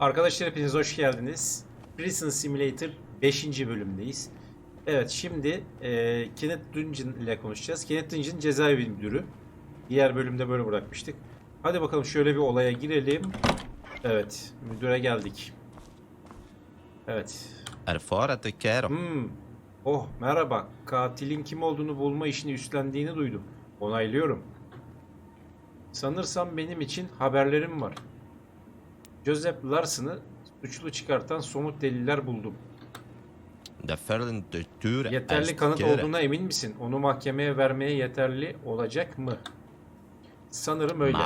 Arkadaşlar hepiniz hoş geldiniz. Prison Simulator 5. bölümdeyiz. Evet şimdi e, Kenneth Dungeon ile konuşacağız. Kenneth Dungeon cezaevi müdürü. Diğer bölümde böyle bırakmıştık. Hadi bakalım şöyle bir olaya girelim. Evet müdüre geldik. Evet. Erfaren kero. Hmm. Oh merhaba. Katilin kim olduğunu bulma işini üstlendiğini duydum. Onaylıyorum. Sanırsam benim için haberlerim var. Joseph Larson'ı suçlu çıkartan somut deliller buldum. Yeterli kanıt olduğuna emin misin? Onu mahkemeye vermeye yeterli olacak mı? Sanırım öyle.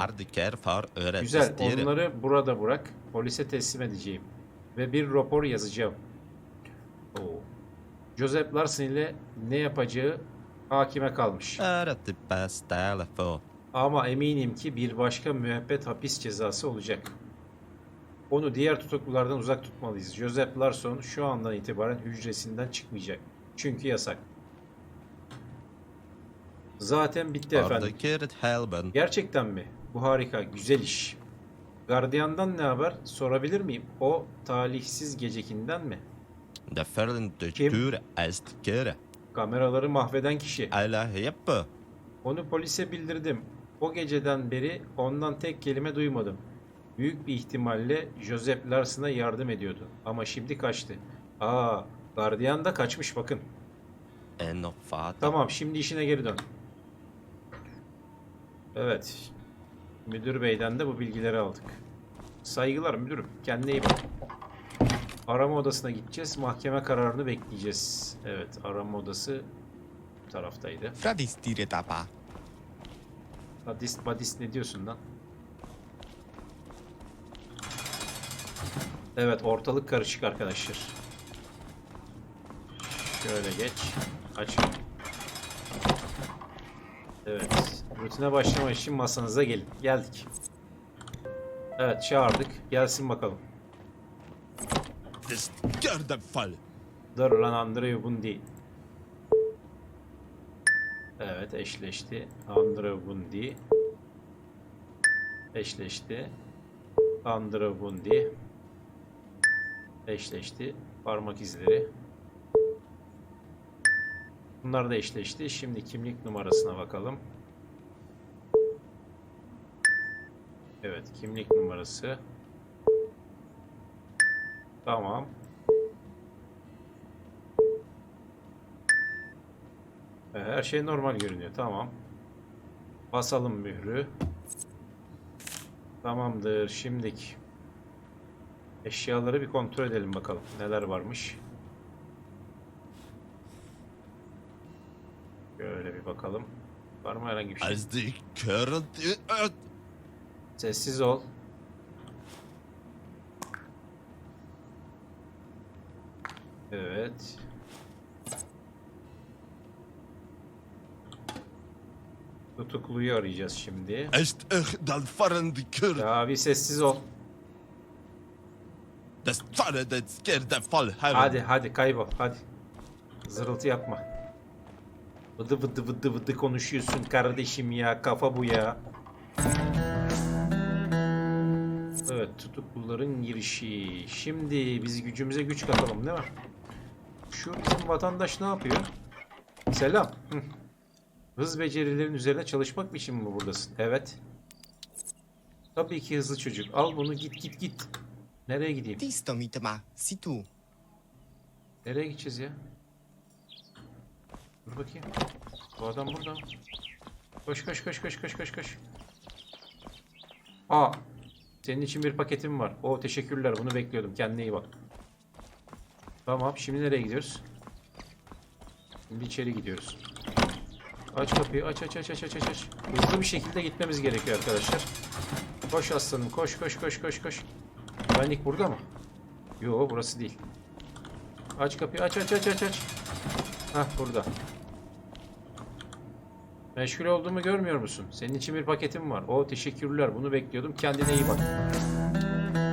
Güzel. Onları burada bırak. Polise teslim edeceğim. Ve bir rapor yazacağım. Oo. Joseph Larson ile ne yapacağı hakime kalmış. Ama eminim ki bir başka müebbet hapis cezası olacak. Onu diğer tutuklulardan uzak tutmalıyız. Joseph Larson şu andan itibaren hücresinden çıkmayacak. Çünkü yasak. Zaten bitti efendim. Helben. Gerçekten mi? Bu harika, güzel iş. Gardiyandan ne haber? Sorabilir miyim? O talihsiz gecekinden mi? De fällen de Kim? tür est kere. Kameraları mahveden kişi. Alla heppe. Onu polise bildirdim. O geceden beri ondan tek kelime duymadım. Büyük bir ihtimalle Joseph Larson'a yardım ediyordu. Ama şimdi kaçtı. Aa, gardiyan da kaçmış bakın. Fata. Tamam, şimdi işine geri dön. Evet. Müdür beyden de bu bilgileri aldık. Saygılar müdürüm. Kendine iyi bak. Arama odasına gideceğiz. Mahkeme kararını bekleyeceğiz. Evet, arama odası bu taraftaydı. Fradis dire tapa. Badist badist ne diyorsun lan? Evet ortalık karışık arkadaşlar. Şöyle geç. Aç. Evet. Rutine başlamak için masanıza gelin. Geldik. Evet çağırdık. Gelsin bakalım. Derde fall. Dur lan Andrei Bundi. Evet eşleşti. Andrei Bundi. Eşleşti. Andrei Bundi. Eşleşti. Parmak izleri. Bunlar da eşleşti. Şimdi kimlik numarasına bakalım. Evet kimlik numarası. Tamam. Her şey normal görünüyor. Tamam. Basalım mührü. Tamamdır. Şimdik. Eşyaları bir kontrol edelim bakalım. Neler varmış. Şöyle bir bakalım. Var mı herhangi bir şey? Keret öt. Sessiz ol. Evet. Tutukluyu arayacağız şimdi. Bir sessiz ol. Des fällen de ker de fall. Hadi hadi kaybol hadi. Zırıltı yapma. Vıdı vıdı vıdı vıdı konuşuyorsun kardeşim ya kafa bu ya. Evet tutukluların girişi. Şimdi biz gücümüze güç katalım değil mi? Şu bizim vatandaş ne yapıyor? Selam. Hı. Hız becerilerin üzerine çalışmak için mi buradasın? Evet. Tabii ki hızlı çocuk. Al bunu git git git. Nereye gideyim? Tisto mitma, si tu. Nereye gideceğiz ya? Dur bakayım. Bu adam burada? Koş koş koş koş koş koş koş. Aa. Senin için bir paketim var. O teşekkürler. Bunu bekliyordum. Kendine iyi bak. Tamam. Şimdi nereye gidiyoruz? Şimdi içeri gidiyoruz. Aç kapıyı. Aç aç aç aç aç aç. aç. Hızlı bir şekilde gitmemiz gerekiyor arkadaşlar. Koş aslanım. Koş koş koş koş koş. Güvenlik burada mı? Yo burası değil. Aç kapıyı aç aç aç aç aç. Hah burada. Meşgul olduğumu görmüyor musun? Senin için bir paketim var. O teşekkürler. Bunu bekliyordum. Kendine iyi bak.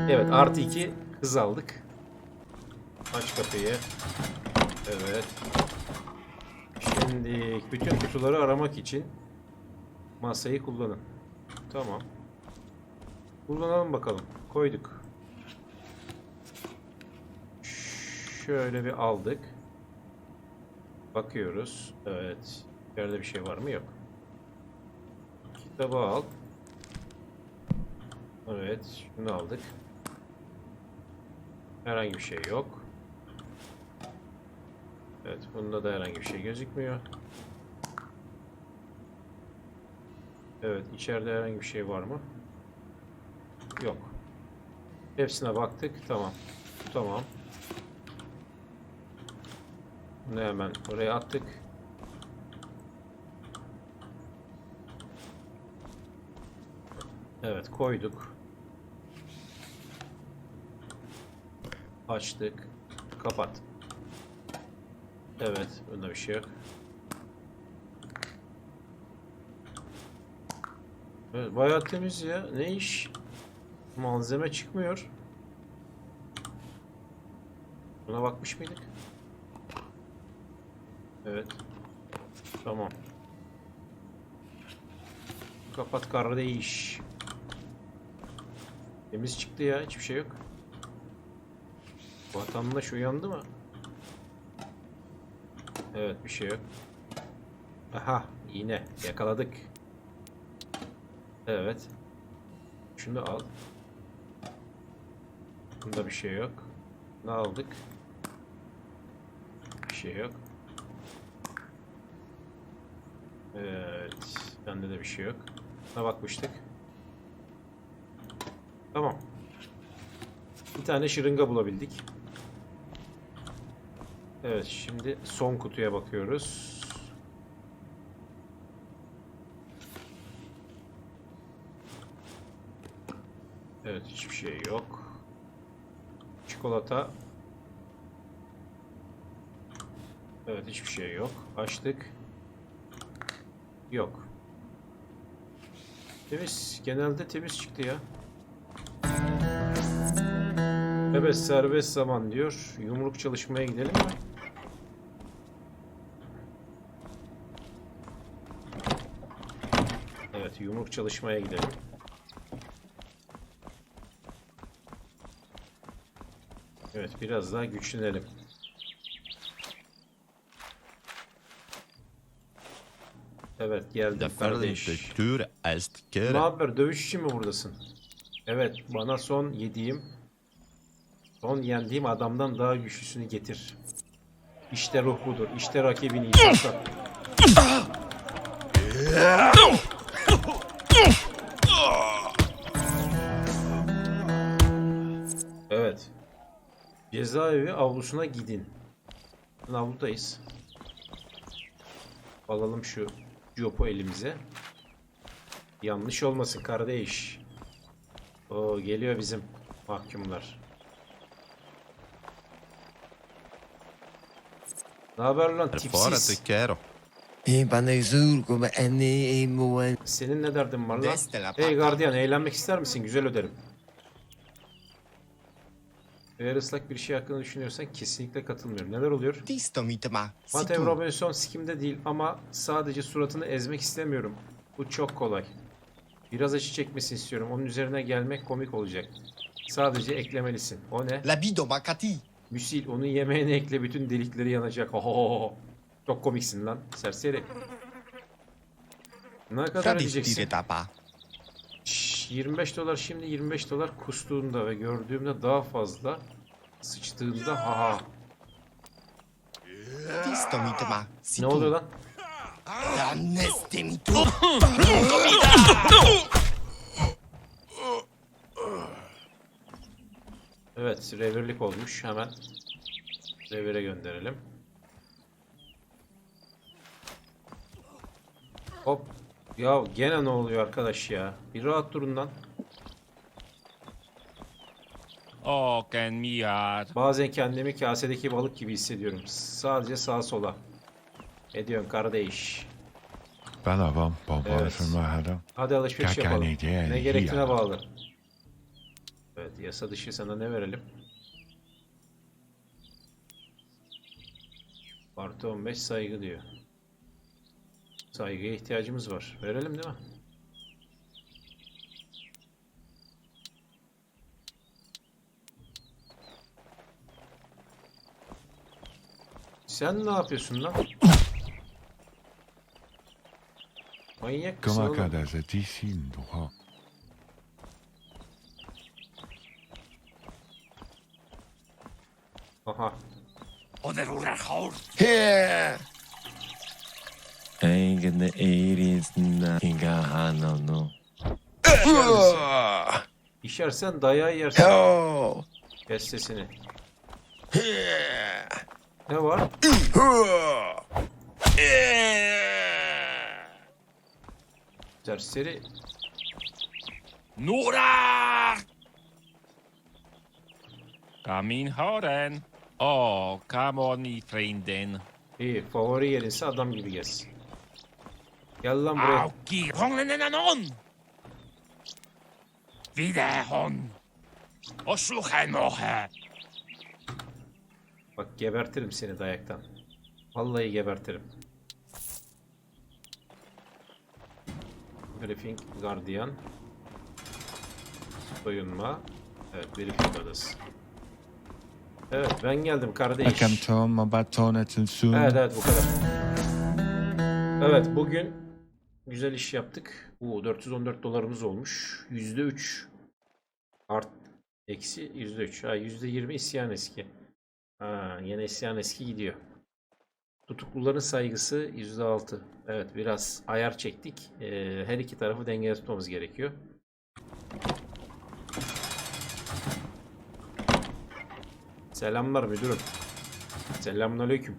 Evet artı iki hız aldık. Aç kapıyı. Evet. Şimdi bütün kutuları aramak için masayı kullanın. Tamam. Kullanalım bakalım. Koyduk. Şöyle bir aldık. Bakıyoruz. Evet. İçeride bir şey var mı? Yok. Kitabı al. Evet. Şunu aldık. Herhangi bir şey yok. Evet. Bunda da herhangi bir şey gözükmüyor. Evet. içeride herhangi bir şey var mı? Yok. Hepsine baktık. Tamam. Tamam. Bunu hemen oraya attık. Evet koyduk. Açtık. Kapat. Evet. Bunda bir şey yok. Evet, bayağı temiz ya. Ne iş? Malzeme çıkmıyor. Buna bakmış mıydık? Evet. Tamam. Kapat kardeş. Temiz çıktı ya. Hiçbir şey yok. Vatandaş uyandı mı? Evet bir şey yok. Aha iğne yakaladık. Evet. Şunu al. Bunda bir şey yok. Ne aldık? Bir şey yok. Evet. Bende de bir şey yok. Ne bakmıştık? Tamam. Bir tane şırınga bulabildik. Evet şimdi son kutuya bakıyoruz. Evet hiçbir şey yok. Çikolata. Evet hiçbir şey yok. Açtık. Yok. Temiz. Genelde temiz çıktı ya. Evet serbest zaman diyor. Yumruk çalışmaya gidelim mi? Evet yumruk çalışmaya gidelim. Evet biraz daha güçlenelim. Evet geldim De kardeş. Tür est Ne kere. haber? Dövüş için mi buradasın? Evet, bana son yediğim, son yendiğim adamdan daha güçlüsünü getir. İşte ruh budur. İşte rakibini sakla. Evet. Cezaevi avlusuna gidin. Avludayız. Alalım şu jopu elimize. Yanlış olmasın kardeş. O geliyor bizim mahkumlar. Ne haber lan tipsiz? Senin ne derdin var lan? Hey gardiyan eğlenmek ister misin? Güzel öderim. Eğer ıslak bir şey hakkında düşünüyorsan kesinlikle katılmıyorum. Neler oluyor? Matev. Robinson sikimde değil ama sadece suratını ezmek istemiyorum. Bu çok kolay. Biraz acı çekmesini istiyorum. Onun üzerine gelmek komik olacak. Sadece eklemelisin. O ne? La bido makati. Müsil onun yemeğine ekle bütün delikleri yanacak. Oho. Çok komiksin lan serseri. Ne kadar ödeyeceksin? Dire tapa. Şş, 25 dolar şimdi 25 dolar kustuğunda ve gördüğümde daha fazla sıçtığında ha ha. Tisto mitma. Ne oluyor lan? Evet revirlik olmuş hemen revire gönderelim. Hop. Ya gene ne oluyor arkadaş ya? Bir rahat durun lan. Åken miad. Bazen kendimi kasedeki balık gibi hissediyorum. Sadece sağa sola. Ne diyorsun kardeş? Balaban baba Evet. för här Hadi alışveriş yapalım. diye Ne iyi gerektiğine bağlı. Evet yasa dışı sana ne verelim? Artı 15 saygı diyor. Saygıya ihtiyacımız var. Verelim değil mi? Sen ne yapıyorsun lan? Manyak mısın oğlum? kada za disin duha. Aha. Here. Ain't gonna aliens na inga hanano. İşersen dayağı yersin. Kes sesini. Ne var? Serseri. Nora! Kamin horen. Oh, come on, vrienden. İyi. Favori yerinse adam gibi gez. Gel lan buraya. Auki, honglen en on! Videhon! Osluchen mohe! Bak gebertirim seni dayaktan. Vallahi gebertirim. Briefing Guardian. Soyunma. Evet, briefing odası. Evet, ben geldim kardeş. Evet, evet bu kadar. Evet, bugün güzel iş yaptık. Oo, 414 dolarımız olmuş. %3 art eksi %3. Ha, %20 isyan eski. Ha, yine isyan eski gidiyor. Tutukluların saygısı %6. Evet biraz ayar çektik. Ee, her iki tarafı dengede tutmamız gerekiyor. Selamlar müdürüm. Selamünaleyküm.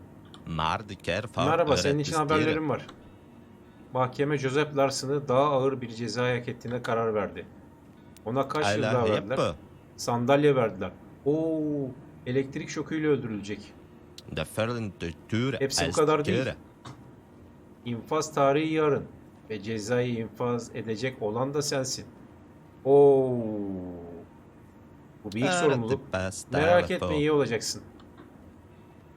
Merhaba senin için haberlerim var. Mahkeme Joseph Larson'ı daha ağır bir ceza hak ettiğine karar verdi. Ona kaç yıl daha verdiler? Sandalye verdiler. Oo, elektrik şokuyla öldürülecek. Hepsi bu kadar değil. İnfaz tarihi yarın ve cezayı infaz edecek olan da sensin. Oo. Bu büyük sorumluluk. Merak etme iyi olacaksın.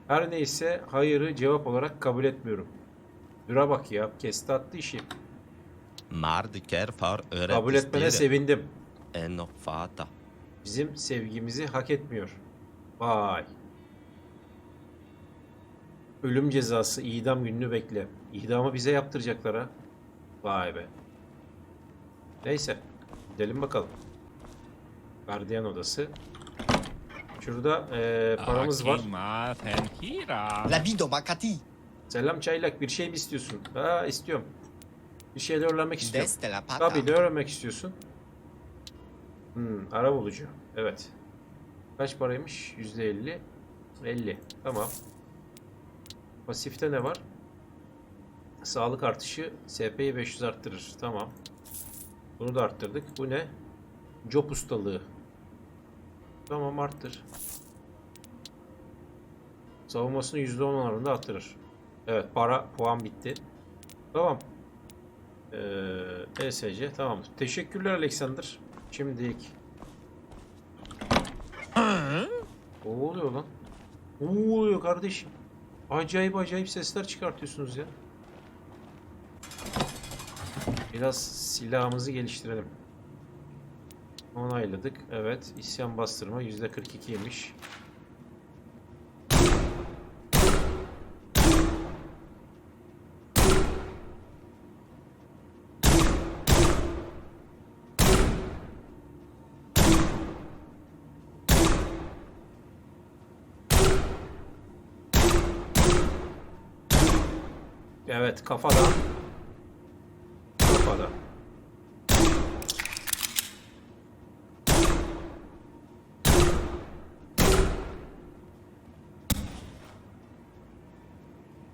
Her neyse hayırı cevap olarak kabul etmiyorum. Dura bak ya kesti attı işi. Mardiker far Kabul etmene sevindim. En of fata. Bizim sevgimizi hak etmiyor. Vay. Ölüm cezası idam gününü bekle. İdamı bize yaptıracaklar ha. Vay be. Neyse. Gidelim bakalım. Gardiyan odası. Şurada eee, paramız var. La Vido Makati, Selam çaylak bir şey mi istiyorsun? Ha istiyorum. Bir şeyler öğrenmek istiyorum. pata. Tabii ne öğrenmek istiyorsun? Hmm, ara bulucu. Evet. Kaç paraymış? %50. 50. Tamam. Pasifte ne var? Sağlık artışı SP'yi 500 arttırır. Tamam. Bunu da arttırdık. Bu ne? Job ustalığı. Tamam arttır. Savunmasını %10 oranında arttırır. Evet para puan bitti. Tamam. Ee, ESC tamam. Teşekkürler Alexander. Şimdilik. Ne oluyor lan? Ne oluyor kardeşim? Acayip acayip sesler çıkartıyorsunuz ya. Biraz silahımızı geliştirelim. Onayladık. Evet. İsyan bastırma %42'ymiş. Evet kafada. Kafada.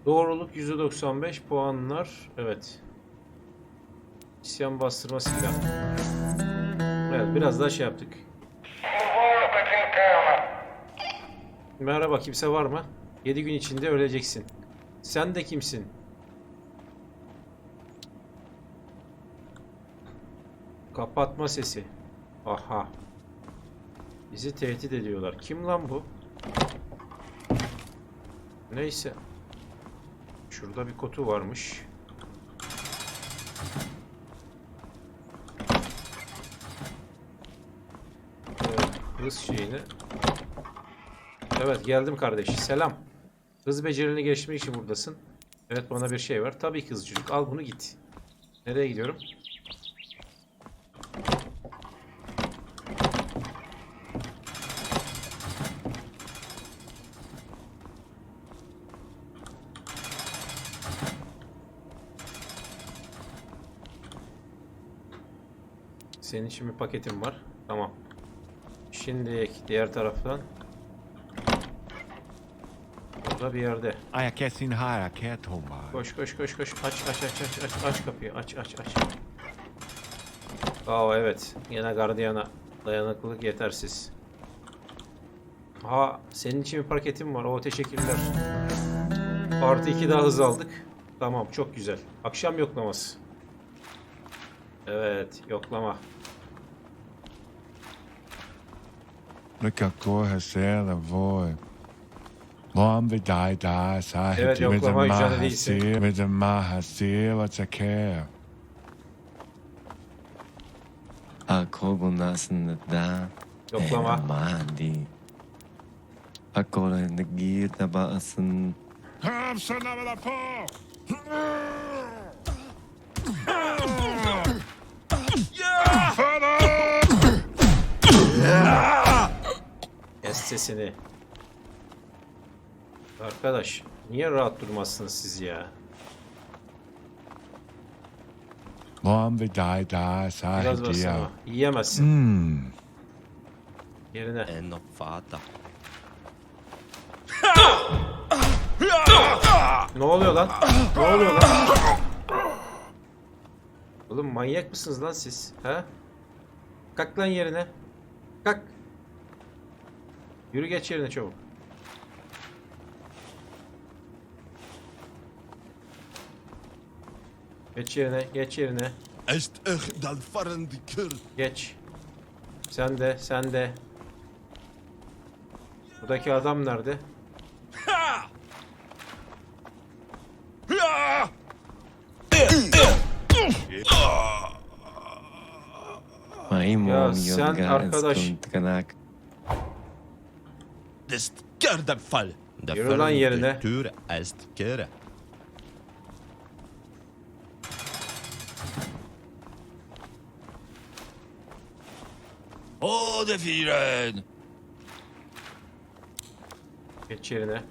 Doğruluk %95 puanlar. Evet. İsyan bastırma silah. Evet biraz daha şey yaptık. Merhaba kimse var mı? 7 gün içinde öleceksin. Sen de kimsin? Kapatma sesi. Aha. Bizi tehdit ediyorlar. Kim lan bu? Neyse. Şurada bir kutu varmış. Hız şeyini. Evet geldim kardeş. Selam. Hız becerini geliştirmek için buradasın. Evet bana bir şey var. Tabii ki hızlı çocuk. Al bunu git. Nereye gidiyorum? Senin için bir paketim var. Tamam. Şimdi diğer taraftan. Burada bir yerde. Ej, jeg kan sin her, jeg kan Thomas. Koş koş koş koş. Aç aç aç aç aç aç kapıyı. Aç aç aç. Aa evet. Yine gardiyana dayanıklılık yetersiz. Ha senin için bir paketim var. O teşekkürler. Artı 2 daha hız aldık. Tamam çok güzel. Akşam yoklaması. Evet yoklama. mycket korracela vår. Mom vid dig där sahit med en mahasir med en mahasir och taker. Akogo o da e mandi. Akola negita basen. Hamsa na vela po! Sesini. Arkadaş niye rahat durmazsınız siz ya? Hvor om ved dig, der er så Biraz basama. her. Yiyemezsin. Hmm. Yerine. En fata. Ne oluyor lan? Ne oluyor lan? Oğlum manyak mısınız lan siz? Ha? Kalk lan yerine. Kalk. Yürü geç yerine çabuk. Geç yerine, geç yerine. Echt kur. Geç. Sen de, sen de. Buradaki adam nerede? Maimon sen arkadaş. Skuntkanaak. Dest kerde fall. De Yürü lan yerine. tur est kere. Åh, det fyren! Geç yerine.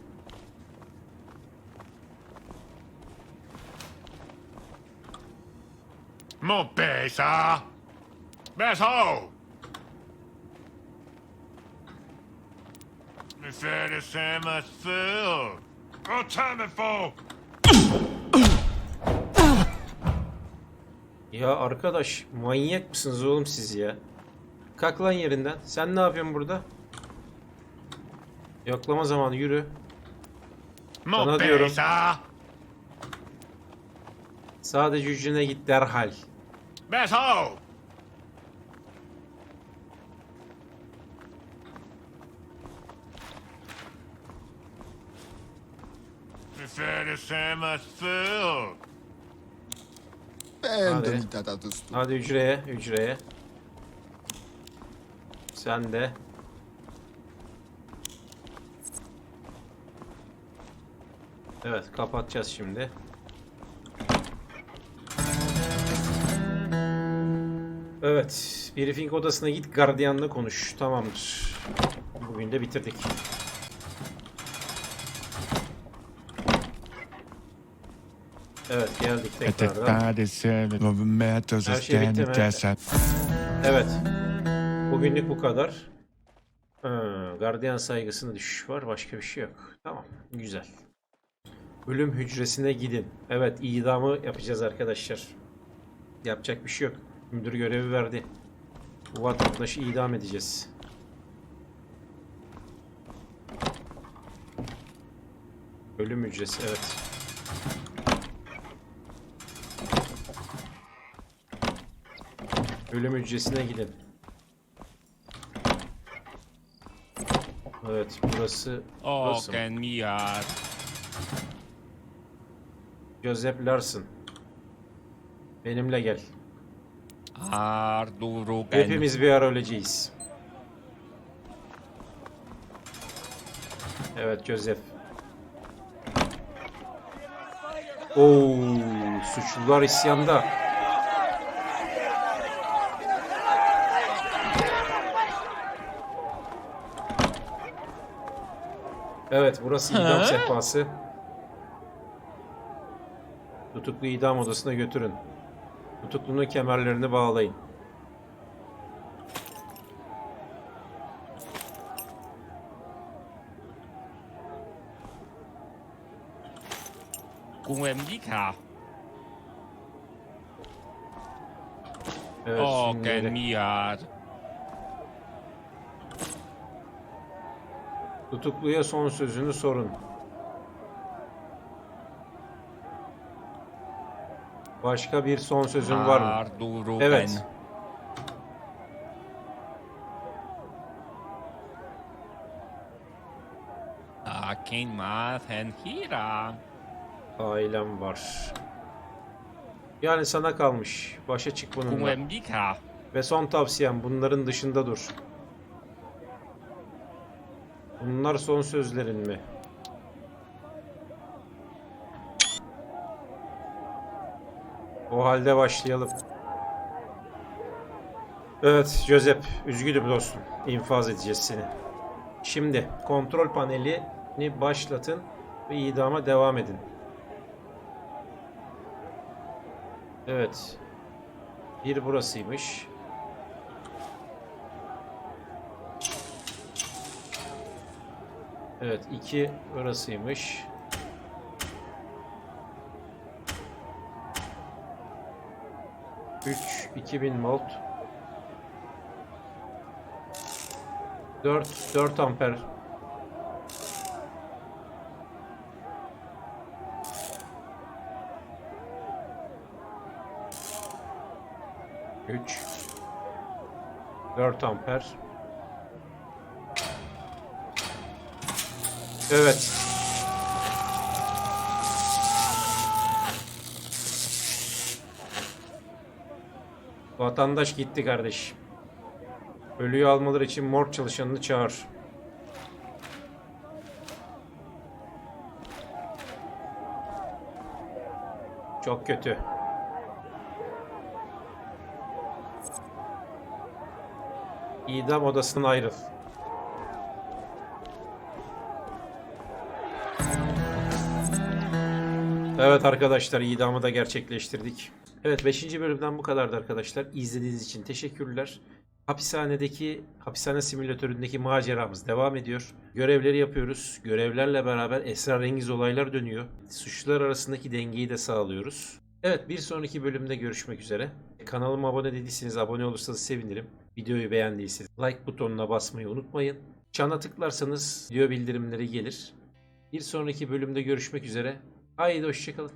Mobesa! Værsgo! Nu får det samma för. Och ta mig for! Ya arkadaş manyak mısınız oğlum siz ya? Kalk lan yerinden. Sen ne yapıyorsun burada? Yoklama zamanı yürü. Sana diyorum. Sadece hücrene git derhal. Nu får det samma för. Hadi. Hadi hücreye, hücreye. Sen de. Evet, kapatacağız şimdi. Evet, briefing odasına git, gardiyanla konuş. Tamamdır. Bugün de bitirdik. Evet, geldik tekrardan. Her şey bitti mi? Evet. Bugünlük bu kadar. Ha, gardiyan saygısına düşüş var. Başka bir şey yok. Tamam. Güzel. Ölüm hücresine gidin. Evet idamı yapacağız arkadaşlar. Yapacak bir şey yok. Müdür görevi verdi. Bu vatandaşı idam edeceğiz. Ölüm hücresi evet. Ölüm hücresine gidin. Evet burası Åh, burası mı? kan Miat. Joseph Larson. Benimle gel. Ardurugan. Hepimiz bir ara öleceğiz. Evet Joseph. Oo, suçlular isyanda. Evet, burası idam Ha? sehpası. Tutuklu idam odasına götürün. Tutuklunun kemerlerini bağlayın. Kuemdika. Evet, O, şimdi- genial. Tutukluya son sözünü sorun. Başka bir son sözün var mı? Arduruben. Evet. Akin mathen hira. Ailem var. Yani sana kalmış. Başa çık bununla. Ve son tavsiyem bunların dışında dur. Bunlar son sözlerin mi? O halde başlayalım. Evet Josep, üzgünüm dostum. İnfaz edeceğiz seni. Şimdi kontrol panelini başlatın ve idama devam edin. Evet. Bir burasıymış. Evet, iki orasıymış. Üç, 2000 volt. Dört, dört amper. Üç. Dört amper. Evet. Vatandaş gitti kardeş. Ölüyü almaları için morg çalışanını çağır. Çok kötü. İdam odasından ayrıl. Evet arkadaşlar idamı da gerçekleştirdik. Evet 5. bölümden bu kadardı arkadaşlar. İzlediğiniz için teşekkürler. Hapishanedeki, hapishane simülatöründeki maceramız devam ediyor. Görevleri yapıyoruz. Görevlerle beraber esrarengiz olaylar dönüyor. Suçlular arasındaki dengeyi de sağlıyoruz. Evet bir sonraki bölümde görüşmek üzere. Kanalıma abone değilseniz abone olursanız sevinirim. Videoyu beğendiyseniz like butonuna basmayı unutmayın. Çana tıklarsanız video bildirimleri gelir. Bir sonraki bölümde görüşmek üzere. Haydi hoşçakalın.